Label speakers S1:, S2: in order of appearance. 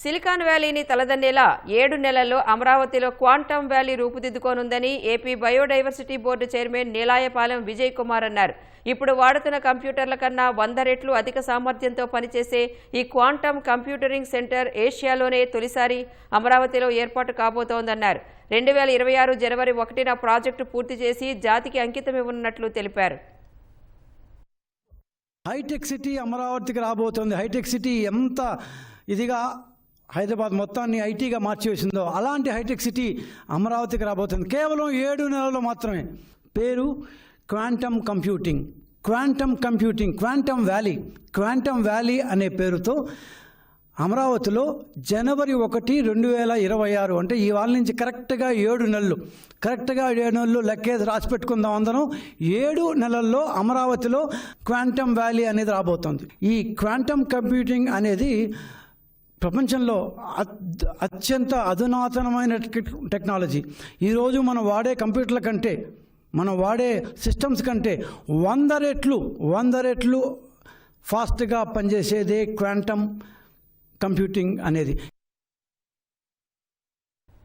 S1: Silicon వ్యాలీని తలదన్నేలా ఏడు నెలల్లో అమరావతిలో quantum valley రూపుదిద్దుకోనుందని AP biodiversity board chairman Neelayapalem Vijay Kumar అన్నారు. ఇప్పుడు వాడుతున్న కంప్యూటర్ల కన్నా వంద రెట్లు అధిక సామర్థ్యంతో పనిచేసే ఈ క్వాంటమ్ కంప్యూటరింగ్ సెంటర్ ఏషియాలోనే తొలిసారి అమరావతిలో ఏర్పాటు కాబోతోందన్నారు. రెండు వేల ఇరవై ఆరు జనవరి ఒకటిన ప్రాజెక్టు పూర్తి చేసి జాతికి అంకితమివ్వనున్నట్లు తెలిపారు.
S2: హైటెక్ సిటీ అమరావతికి రాబోతోంది. హైటెక్ సిటీ ఎంత ఇదిగా హైదరాబాద్ మొత్తాన్ని ఐటీగా మార్చివేసిందో అలాంటి హైటెక్ సిటీ అమరావతికి రాబోతుంది. కేవలం ఏడు నెలల్లో మాత్రమే. పేరు quantum computing. Quantum computing quantum valley. Quantum valley అనే పేరుతో అమరావతిలో జనవరి ఒకటి రెండు వేల ఇరవై ఆరు అంటే ఈ వాళ్ళ నుంచి కరెక్ట్గా ఏడు నెలలు. కరెక్ట్గా ఏడు నెలలు లెక్కేది రాసి పెట్టుకుందాం అందరం. ఏడు నెలల్లో అమరావతిలో క్వాంటమ్ వ్యాలీ అనేది రాబోతోంది. ఈ క్వాంటమ్ కంప్యూటింగ్ అనేది ప్రపంచంలో అత్యంత అధునాతనమైన టెక్నాలజీ. ఈరోజు మనం వాడే కంప్యూటర్ల కంటే మనం వాడే సిస్టమ్స్ కంటే వంద రెట్లు వంద రెట్లు ఫాస్ట్గా పనిచేసేదే క్వాంటమ్ కంప్యూటింగ్ అనేది.